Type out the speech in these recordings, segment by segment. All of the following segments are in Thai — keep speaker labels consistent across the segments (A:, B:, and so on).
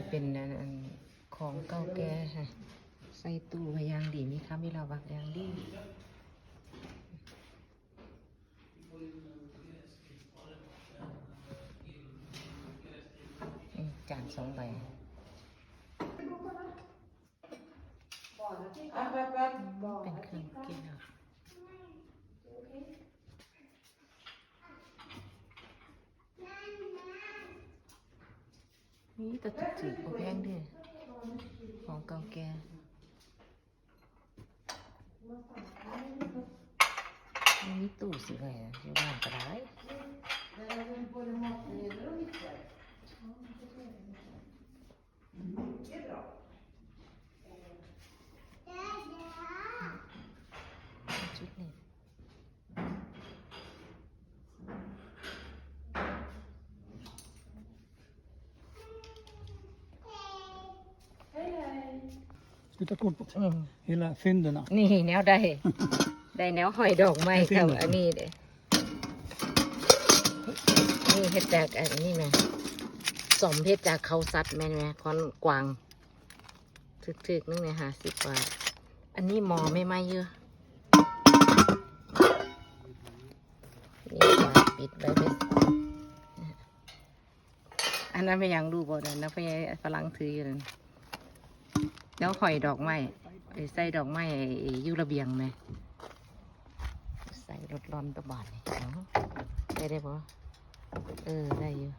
A: สิเป็นอันอันของเก่าแก่ค่ะ ใส่ตู้ไว้อย่างดีมีค้ามีเราบักอย่างดีอืมจานสองใบเป็นเครื่องกินเห นี่แต่ตุกจีบแพงเด้วยของเก่าแก่มีตู้สิไว้อะอยู่บ้านก็ได้ ชุดนี้
B: Ska du ta kort på
A: อืม
B: hela fynderna?
A: นี่แนวได้ ได้แนวหอยดอกไม้
B: ไอ้ที่
A: กับ
B: ไหน
A: อันนี้เด้นี่เฮ็ดจากอันนี้แม่สมเฮ็ดจากเขาสัตว์แม่นไหมคอนกวางถึกๆนึงเนี่ยหาสิบบาทอันนี้หมอไม่ไหมเยอะนี่ฝาปิดไว้เป็นอันนั้นไม่ยังดูบ่เด้อนะพี่ฝรั่งถืออยู่นั่น แล้วหอยดอกไม้ไอ้ใส่ดอกไม้ไอ้อยูระเบียงไหมใส่รถร้อนตะบานนี่เอาได้ได้ปะเออ ได้อยู่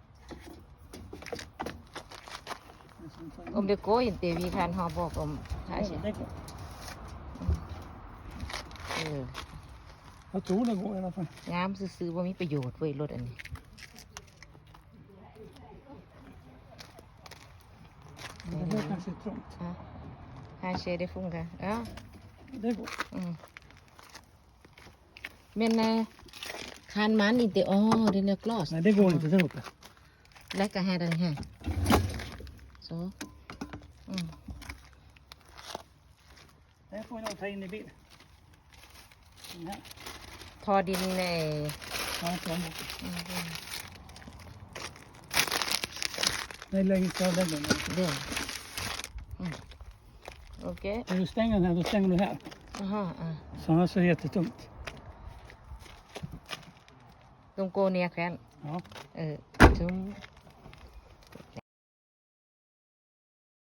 A: อมเดโกยินเตวีคานหอบอกอมหาใช่
B: Det går.
A: เออ
B: Jag tror det går i alla fall.
A: งามซื้อๆว่ามีประโยชน์เว้ยรถอันนี้
B: Men det här kanske är trångt.
A: ฮะหาเชได้ฟุ้งค่ะ เอ้า
B: Det går.
A: อืมเมนนะคานมันอินเตอ๋อเดนเนกลอส
B: Nej, det går inte där uppe.
A: และก็ให้ได้ให้โซอืม
B: Det här får vi nog ta in i bil. Den här.
A: ทอดินใน
B: Ja, plånboken. Nej, längst kvar den.
A: เรื่อง อืมโอเค
B: När du stänger den här, då stänger du här.
A: อ่าฮะอ่า
B: Så annars är det jättetungt.
A: ตรงโกเนียแควน
B: Ja.
A: เออจุ้ม